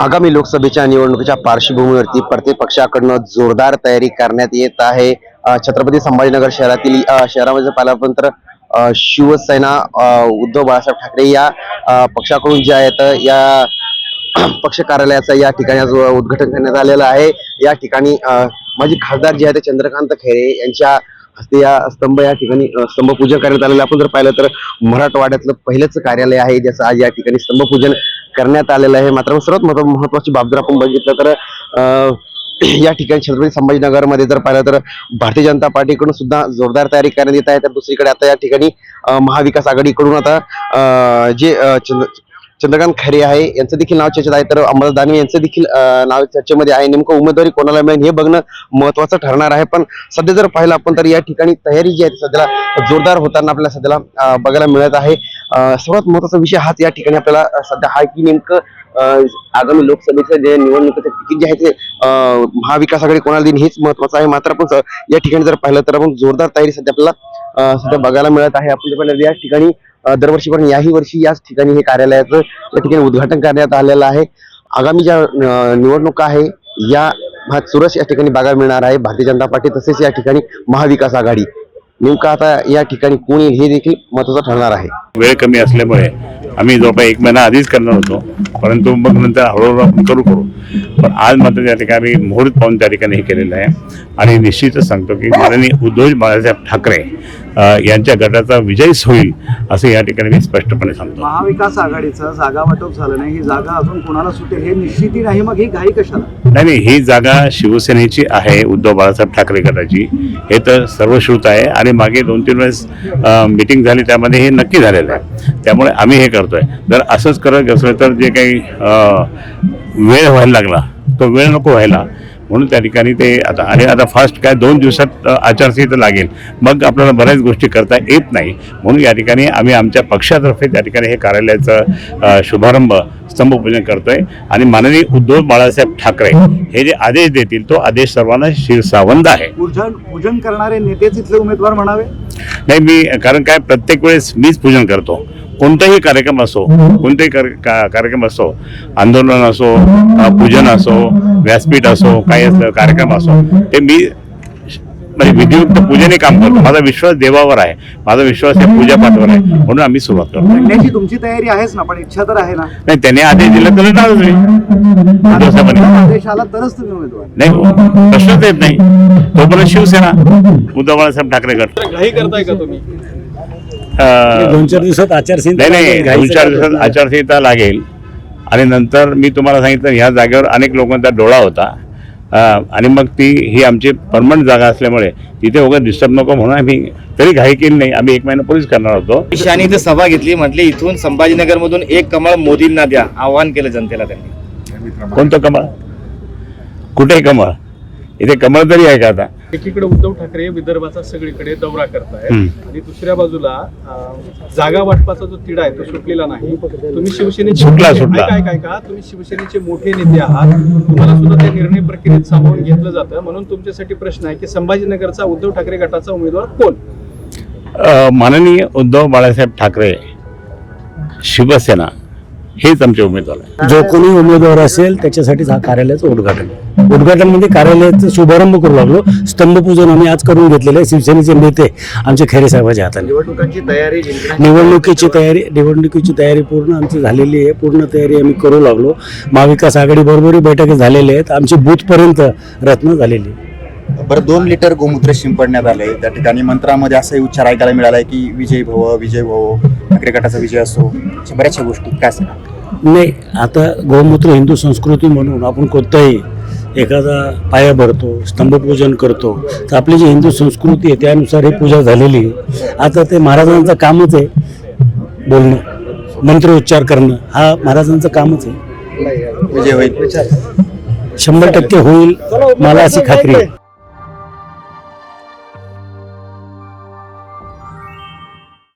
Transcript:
आगामी लोकसभेच्या निवडणुकीच्या पार्श्वभूमीवरती प्रत्येक पक्षाकडनं जोरदार तयारी करण्यात येत आहे. छत्रपती संभाजीनगर शहरातील शहरामध्ये जर पाहिलं तर शिवसेना उद्धव बाळासाहेब ठाकरे या पक्षाकडून जे आहेत या पक्ष कार्यालयाचं या ठिकाणी आज उद्घाटन करण्यात आलेलं आहे. या ठिकाणी माझी खासदार जे आहेत ते चंद्रकांत खैरे यांच्या हस्ते या स्तंभ या ठिकाणी स्तंभपूजन करण्यात आलेलं आपण जर पाहिलं तर मराठवाड्यातलं पहिलंच कार्यालय आहे ज्याचं आज या ठिकाणी स्तंभपूजन करण्यात आलेलं आहे. मात्र सर्वात महत्व- महत्वाची बाब जर आपण बघितलं तर या ठिकाणी छत्रपती संभाजीनगरमध्ये जर पाहिलं तर भारतीय जनता पार्टीकडून सुद्धा जोरदार तयारी करण्यात येत आहे. तर दुसरीकडे आता या ठिकाणी महाविकास आघाडीकडून आता जे चंद्र चंद्रकांत खरे आहे यांचं देखील नाव चर्चेत आहे. तर अंबादास दानवे यांचं देखील नाव चर्चेमध्ये आहे. नेमकं उमेदवारी कोणाला मिळेल हे बघणं महत्वाचं ठरणार आहे. पण सध्या जर पाहिलं आपण तर या ठिकाणी तयारी जी आहे सध्याला जोरदार होताना आपल्याला सध्याला बघायला मिळत आहे. सर्वात महत्त्वाचा विषय हाच या ठिकाणी आपल्याला सध्या हा की नेमकं आगामी लोकसभेचं जे निवडणुकीचं तिकीट जे आहे ते महाविकास आघाडी कोणाला देईन हेच महत्वाचं आहे. मात्र आपण स- या ठिकाणी जर पाहिलं तर आपण जोरदार तयारी सध्या आपल्याला सध्या बघायला मिळत आहे. आपण जर पाहिलं या ठिकाणी दरवर्षी दरवर्षीपर्यंत याही वर्षी याच ठिकाणी हे कार्यालयाचं या ठिकाणी उद्घाटन करण्यात आलेलं आहे. आगामी ज्या निवडणुका आहे या हा चुरस या ठिकाणी बघायला मिळणार आहे. भारतीय जनता पार्टी तसेच या ठिकाणी महाविकास आघाडी. नेमकं आता या ठिकाणी कोण येईल हे देखील महत्वाचं ठरणार आहे? वेळ कमी असल्यामुळे आम्ही जवळपास एक महिना आधीच करणार होतो. परंतु मग नंतर हळूहळू आपण करू करू. पण आज मात्र त्या ठिकाणी मुहूर्त पाहून त्या ठिकाणी हे केलेलं आहे. आणि निश्चितच सांगतो की माननीय उद्धव बाळासाहेब ठाकरे यांच्या गटाचा विजयच होईल असं या ठिकाणी मी स्पष्टपणे सांगतो. महाविकास आघाडीचं जागा वाटप झालं नाही ही जागा अजून कोणाला सुटेल हे निश्चिती नाही मग ही घाई कशाला? नाही नाही ही जागा शिवसेनेची आहे उद्धव बाळासाहेब ठाकरे गटाची. हे तर सर्वश्रुत आहे आणि मागे दोन तीन वेळेस मिटिंग झाली त्यामध्ये हे नक्की झालेलं आहे. त्यामुळे आम्ही हे करतोय. जर असंच करत असलं तर जे काही वेळ व्हायला लागला तो वेळ नको व्हायला. म्हणून त्या ठिकाणी ते आता आणि आता फास्ट काय दोन दिवसात आचारसंहिता लागेल. मग आपल्याला बऱ्याच गोष्टी करता येत नाही. म्हणून या ठिकाणी आम्ही आमच्या पक्षातर्फे त्या ठिकाणी हे कार्यालयाचं शुभारंभ स्तंभपूजन करतोय. आणि माननीय उद्धव बाळासाहेब ठाकरे हे जे आदेश देतील तो आदेश सर्वांना शिरसावंत आहे. पूजन पूजन करणारे नेतेच इथले उमेदवार म्हणावे? नाही मी कारण काय प्रत्येक वेळेस मीच पूजन करतो. कोणताही कार्यक्रम असो कोणताही कार्यक्रम असो आंदोलन असो पूजन असो व्यासपीठ असो काही असलं कार्यक्रम असो ते मी म्हणजे विधियुक्त पूजेने काम करतो. माझा विश्वास देवावर आहे. माझा विश्वास या पूजापाठावर आहे. म्हणून आम्ही सुरुवात करतो. तुमची तयारी आहेच ना पण इच्छा तर आहे ना? नाही त्याने आदेश दिला तर नाही हो, प्रश्नच येत नाही. तोपर्यंत शिवसेना उद्धव बाळासाहेब ठाकरे गट करताय का तुम्ही? दोन चार दिवसात आचारसंहिता नाही दोन चार दिवसात आचारसंहिता लागेल. आणि नंतर मी तुम्हाला सांगितलं ह्या जागेवर अनेक लोकांचा डोळा होता. आणि मग ती ही आमची परमनंट जागा असल्यामुळे तिथे वगैरे डिस्टर्ब नको म्हणून आम्ही तरी घाई केली नाही. आम्ही एक महिना पूर्वीच करणार होतो. ईशानी इथे सभा घेतली म्हटली इथून संभाजीनगर मधून एक कमळ मोदींना द्या. आव्हान केलं जनतेला त्यांनी. कोणतं कमळ? कुठे कमळ? इथे कमळ तरी आहे का आता? एकीकडे उद्धव ठाकरे विदर्भाचा सगळीकडे दौरा करतायत. आणि दुसऱ्या बाजूला जागा वाटपाचा जो तिढा आहे तो सुटलेला नाही. तुम्ही शिवसेनेचे. काय काय का तुम्ही शिवसेनेचे मोठे नेते आहात. तुम्हाला सुद्धा त्या निर्णय प्रक्रियेत सामावून घेतलं जातं. म्हणून तुमच्यासाठी प्रश्न आहे की संभाजीनगरचा उद्धव ठाकरे गटाचा उमेदवार कोण? माननीय उद्धव बाळासाहेब ठाकरे शिवसेना. हेच आमचे उमेदवार आहे जो कोणी उमेदवार असेल त्याच्यासाठीच हा कार्यालयाचं उद्घाटन. उद्घाटन म्हणजे कार्यालयाचं शुभारंभ करू लागलो. स्तंभपूजन आम्ही आज करून घेतलेलं आहे. शिवसेनेचे नेते आमचे खैरे साहेबाच्या हाताने. निवडणुकांची तयारी निवडणुकीची तयारी निवडणुकीची तयारी पूर्ण आमची झालेली आहे. पूर्ण तयारी आम्ही करू लागलो. महाविकास आघाडी बरोबरही बैठकी झालेल्या आहेत. आमची बूथपर्यंत रत्न झालेली आहे. बरं दोन लिटर गोमूत्र शिंपडण्यात आले त्या ठिकाणी मंत्रामध्ये असाही उच्चार ऐकायला मिळालाय की विजय भव विजय भव. ठाकरे गटाचा विजय असो अशा बऱ्याचशा गोष्टी. काय सांगा नाही आता गोमूत्र हिंदू संस्कृती म्हणून आपण कोणताही एखादा पाया भरतो स्तंभपूजन करतो तर आपली जी हिंदू संस्कृती आहे त्यानुसार ही पूजा झालेली आहे. आता ते महाराजांचं कामच आहे बोलणं मंत्रोच्चार करणं हा महाराजांचं कामच आहे. विजय होईल. शंभर टक्के होईल मला अशी खात्री आहे.